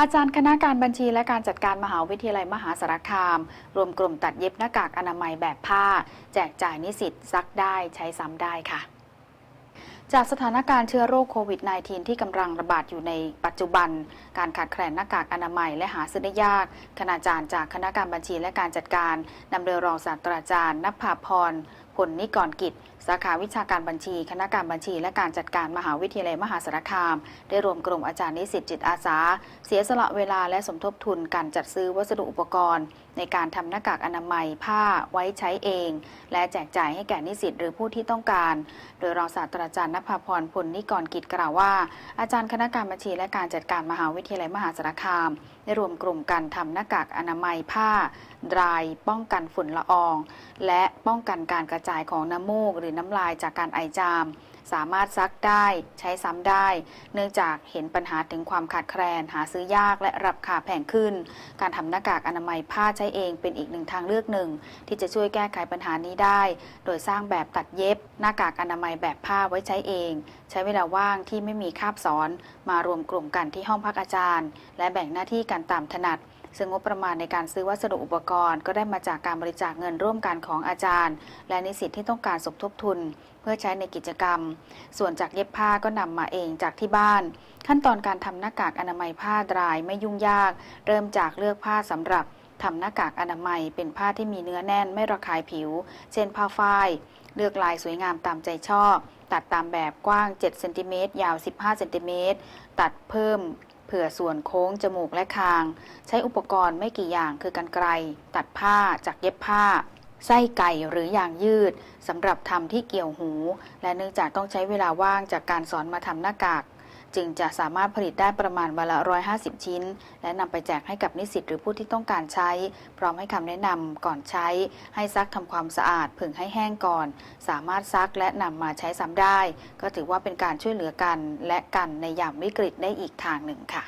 อาจารย์คณะการบัญชีและการจัดการมหาวิทยาลัยมหาสารคาม รวมกลุ่มตัดเย็บหน้ากากอนามัยแบบผ้า แจกจ่ายนิสิตซักได้ใช้ซ้ำได้ค่ะจากสถานการณ์เชื้อโรคโควิด -19 ที่กำลังระบาดอยู่ในปัจจุบัน การขาดแคลนหน้ากากอนามัยและหาซื้อได้ยาก คณาจารย์จากคณะการบัญชีและการจัดการนำโดยรองศาสตราจารย์นภาพรผลนิกรกิจ สาขาวิชาการบัญชี คณะการบัญชี และการจัดการมหาวิทยาลัยมหาสารคาม ได้รวมกลุ่มอาจารย์นิสิตจิตอาสา เสียสละเวลาและสมทบทุนการจัดซื้อวัสดุอุปกรณ์ ในการทำหน้ากากอนามัยผ้าไว้ใช้เอง และแจกจ่ายให้แก่นิสิตหรือผู้ที่ต้องการ โดยรองศาสตราจารย์นภาพรพลนิกรกิจกล่าวว่า อาจารย์คณะการบัญชีและการจัดการมหาวิทยาลัยมหาสารคาม ได้รวมกลุ่มกันทำหน้ากากอนามัยผ้าดรายป้องกันฝุ่นละออง และป้องกันการกระจายของน้ำมูกหรือน้ำลายจากการไอจาม สามารถซักได้ใช้ซ้ำได้ เนื่องจากเห็นปัญหาถึงความขาดแคลน หาซื้อยากและราคาแพงขึ้น การทำหน้ากากอนามัยผ้าใช้เองเป็นอีกหนึ่งทางเลือกหนึ่ง ที่จะช่วยแก้ไขปัญหานี้ได้ โดยสร้างแบบตัดเย็บ หน้ากากอนามัยแบบผ้าไว้ใช้เอง ใช้เวลาว่างที่ไม่มีคาบสอน มารวมกลุ่มกันที่ห้องพักอาจารย์ และแบ่งหน้าที่กันตามถนัด ซึ่งงบประมาณในการซื้อวัสดุอุปกรณ์ ก็ได้มาจากการบริจาคเงินร่วมกันของอาจารย์ และนิสิตที่ต้องการสมทบทุน เพื่อใช้ในกิจกรรม ส่วนจากเย็บผ้าก็นำมาเองจากที่บ้าน ขั้นตอนการทำหน้ากากอนามัยผ้าดรายไม่ยุ่งยาก เริ่มจากเลือกผ้าสำหรับทำหน้ากากอนามัยเป็นผ้าที่มีเนื้อแน่นไม่ระคายผิว เช่นผ้าฝ้าย เลือกลายสวยงามตามใจชอบ ตัดตามแบบกว้าง 7 เซนติเมตรยาว 15 เซนติเมตร ตัดเพิ่ม ผื่อส่วนโค้งจมูกและคาง ใช้อุปกรณ์ไม่กี่อย่างคือกันไกรตัดผ้าจากเย็บผ้า ไส้ไก่หรือยางยืดสำหรับทำที่เกี่ยวหู และเนื่องจากต้องใช้เวลาว่างจากการสอนมาทำหน้ากาก จึงจะสามารถผลิตได้ประมาณวันละ 150 ชิ้น และนำไปแจกให้กับนิสิตหรือผู้ที่ต้องการใช้ พร้อมให้คำแนะนำก่อนใช้ ให้ซักทำความสะอาดผึ่งให้แห้งก่อน สามารถซักและนำมาใช้ซ้ำได้ ก็ถือว่าเป็นการช่วยเหลือกันและกันในยามวิกฤตได้อีกทางหนึ่งค่ะ